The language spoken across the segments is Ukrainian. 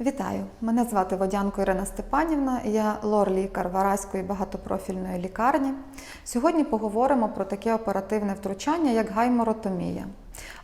Вітаю! Мене звати Водянко Ірина Степанівна, я лор-лікар Вараської багатопрофільної лікарні. Сьогодні поговоримо про таке оперативне втручання, як гайморотомія.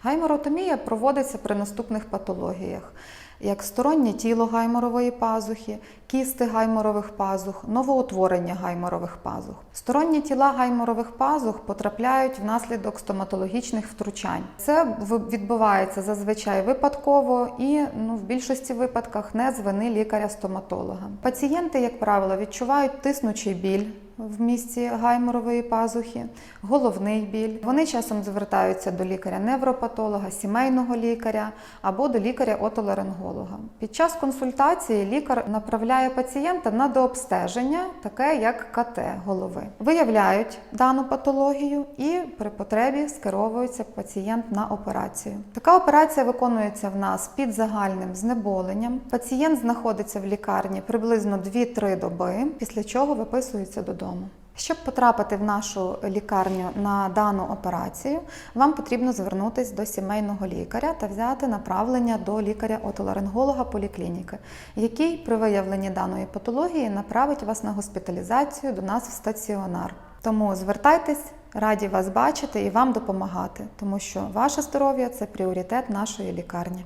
Гайморотомія проводиться при наступних патологіях, як стороннє тіло гайморової пазухи, кісти гайморових пазух, новоутворення гайморових пазух. Сторонні тіла гайморових пазух потрапляють внаслідок стоматологічних втручань. Це відбувається зазвичай випадково і ну, в більшості випадках не з вини лікаря-стоматолога. Пацієнти, як правило, відчувають тиснучий біль в місці гайморової пазухи, головний біль. Вони часом звертаються до лікаря-невропатолога, сімейного лікаря або до лікаря-отоларинголога. Під час консультації лікар направляє пацієнта на дообстеження, таке як КТ голови. Виявляють дану патологію і при потребі скеровується пацієнт на операцію. Така операція виконується в нас під загальним знеболенням. Пацієнт знаходиться в лікарні приблизно 2-3 доби, після чого виписується додому. Щоб потрапити в нашу лікарню на дану операцію, вам потрібно звернутися до сімейного лікаря та взяти направлення до лікаря-отоларинголога поліклініки, який при виявленні даної патології направить вас на госпіталізацію до нас в стаціонар. Тому звертайтесь, раді вас бачити і вам допомагати, тому що ваше здоров'я це пріоритет нашої лікарні.